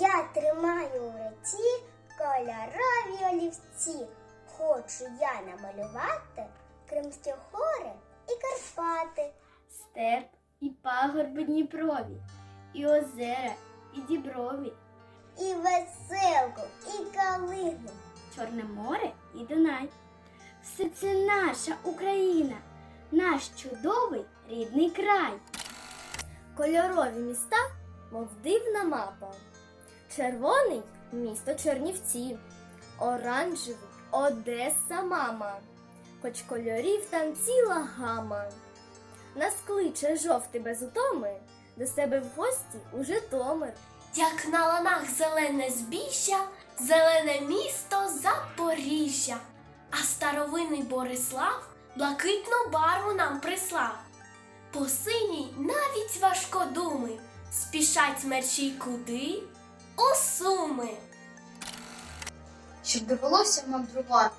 Я тримаю в руці кольорові олівці. Хочу я намалювати кримські гори і Карпати, степ і пагорби Дніпрові, і озера, і діброві, і веселку, і калину, Чорне море і Дунай. Все це наша Україна наш чудовий рідний край. Кольорові міста, мов дивна мапа. Червоний місто Чернівці, оранжевий Одеса мама. Хоч кольорів там ціла гама. Нас кличе жовтий без утоми, до себе в гості у Житомир. Як на ланах зелене збіжжя, зелене місто Запоріжжя, а старовинний Борислав блакитну барву нам прислав. По синій навіть важкодуми спішать мерчій куди? У суми. щоб довелося мандрувати,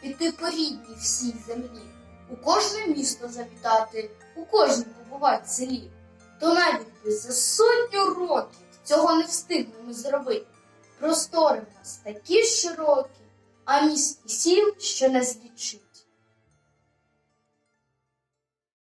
піти по рідній всій землі, у кожне місто завітати, у кожному побувати селі. То навіть би за сотню років цього не встигнемо зробити. Простори в нас такі широкі, а міст і сіл, що не злічить.